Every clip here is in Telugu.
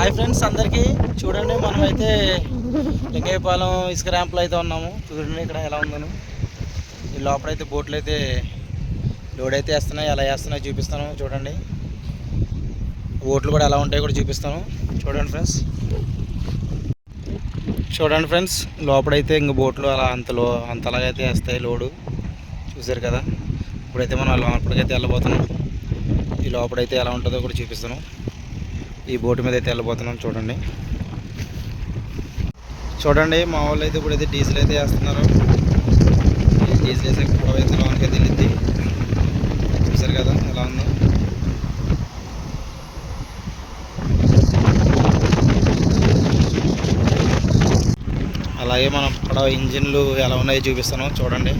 హాయ్ ఫ్రెండ్స్ అందరికీ చూడండి మనమైతే లింగయ్యపాలెం ఇసుక ర్యాంప్లో అయితే ఉన్నాము. చూడండి ఇక్కడ ఎలా ఉందను. ఈ లోపలైతే బోట్లు అయితే లోడ్ అయితే వేస్తున్నాయి ఎలా వేస్తున్నాయి చూపిస్తాను. చూడండి. బోట్లు కూడా ఎలా ఉంటాయో కూడా చూపిస్తాను. చూడండి ఫ్రెండ్స్ చూడండి ఫ్రెండ్స్ లోపలైతే ఇంక బోట్లు అలా అంతలో అంతలాగైతే వేస్తాయి లోడు. చూసారు కదా. ఇప్పుడైతే మనం లోపలికైతే వెళ్ళబోతున్నాం. ఈ లోపలైతే ఎలా ఉంటుందో కూడా చూపిస్తాను. ఈ బోటు మీద అయితే వెళ్ళబోతున్నాం చూడండి. చూడండి మా వాళ్ళు అయితే ఇప్పుడైతే డీజిల్ అయితే వేస్తున్నారు. డీజిల్ వేసే పొడవ అయితే లోనికి అయితే వెళ్ళింది చూసారు కదా ఎలా ఉందో. అలాగే మనం పడవ ఇంజిన్లు ఎలా ఉన్నాయో చూపిస్తాను. చూడండి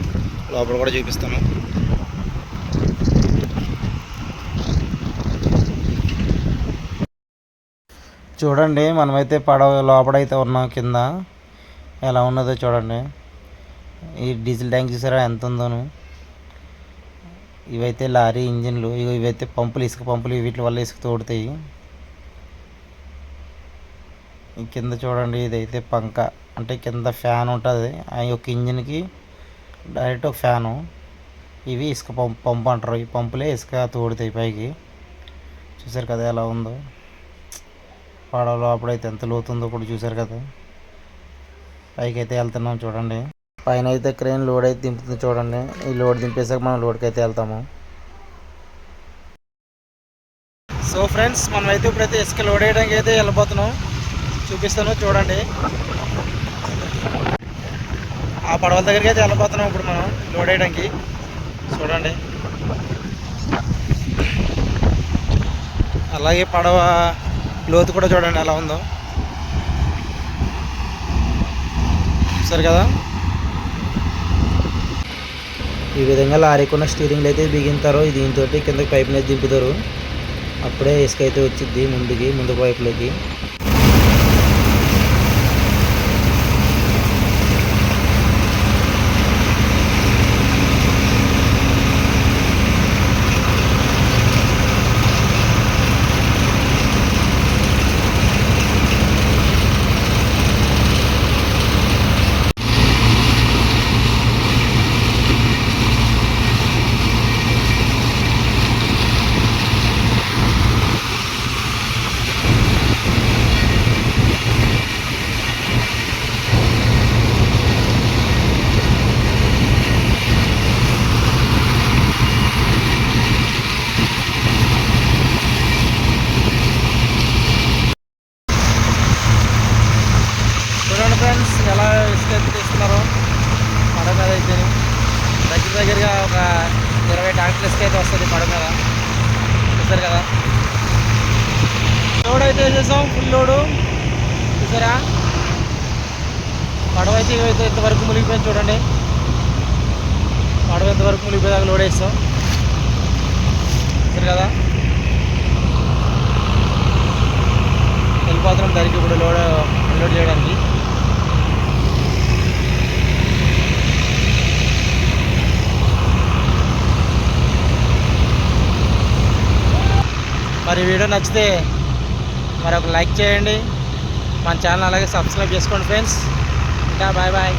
లోపల కూడా చూపిస్తాను. చూడండి మనమైతే పడవ లోపడైతే ఉన్నాం కింద. ఎలా ఉన్నదో చూడండి. ఈ డీజిల్ ట్యాంక్ చూసారా ఎంత ఉందోను. ఇవైతే లారీ ఇంజిన్లు ఇవి ఇవైతే పంపులు ఇసుక పంపులు వీటి వల్ల ఇసుక తోడుతాయి. ఈ కింద చూడండి ఇదైతే పంక. అంటే కింద ఫ్యాన్ ఉంటుంది. ఆ యొక్క ఇంజిన్కి డైరెక్ట్ ఒక ఫ్యాను. ఇవి ఇసుక పంప్ పంపు అంటారు. ఈ పంపులే ఇసుక తోడుతాయి పైకి. చూసారు కదా ఎలా ఉందో. పడవలో అప్పుడైతే ఎంత లోతుందో కూడా చూసారు కదా. పైకైతే వెళ్తున్నాం చూడండి. పైన అయితే క్రెయిన్ లోడ్ అయితే దింపుతుంది చూడండి. ఈ లోడ్ దింపేసాక మనం లోడ్కి అయితే వెళ్తాము. సో ఫ్రెండ్స్ మనం అయితే ఇప్పుడైతే ఇసుక లోడ్ వేయడానికి అయితే వెళ్ళిపోతున్నాం చూపిస్తాను చూడండి. ఆ పడవల దగ్గరికి అయితే వెళ్ళిపోతున్నాం ఇప్పుడు మనం లోడ్ వేయడానికి చూడండి. అలాగే పడవ లోతు కూడా చూడండి ఎలా ఉందో. సరే కదా? ఈ విధంగా లారీకున్న స్టీరింగ్లు అయితే బిగింతారు. దీంతో కిందకి పైప్ మీద దింపుతారు. అప్పుడే ఇసుక అయితే వచ్చింది ముందుకి ముందు పైపులోకి చూడండి ఫ్రెండ్స్ ఎలా ఇసుక అయితే తీస్తున్నారో పడవ మీద అయితే దగ్గర దగ్గరగా ఒక ఇరవై డాక్టర్స్కి అయితే వస్తుంది పడవ మీద చూసారు కదా? లోడ్ అయితే వేసేసాం ఫుల్ లోడు చూసారా? పడవ అయితే ఇవైతే ఇంతవరకు మునిగిపోయింది చూడండి. పడవ ఇంతవరకు మునిగిపోయేదాకా లోడ్ వేస్తాం చూసారు కదా? వెళ్ళిపోతున్నాం దానికి ఇప్పుడు లోడ్ అన్లోడ్ చేయడానికి. మరి వీడియో నచ్చితే మరి ఒక లైక్ చేయండి. మన ఛానల్ అలాగే సబ్స్క్రైబ్ చేసుకోండి ఫ్రెండ్స్. ఇంకా బాయ్ బాయ్.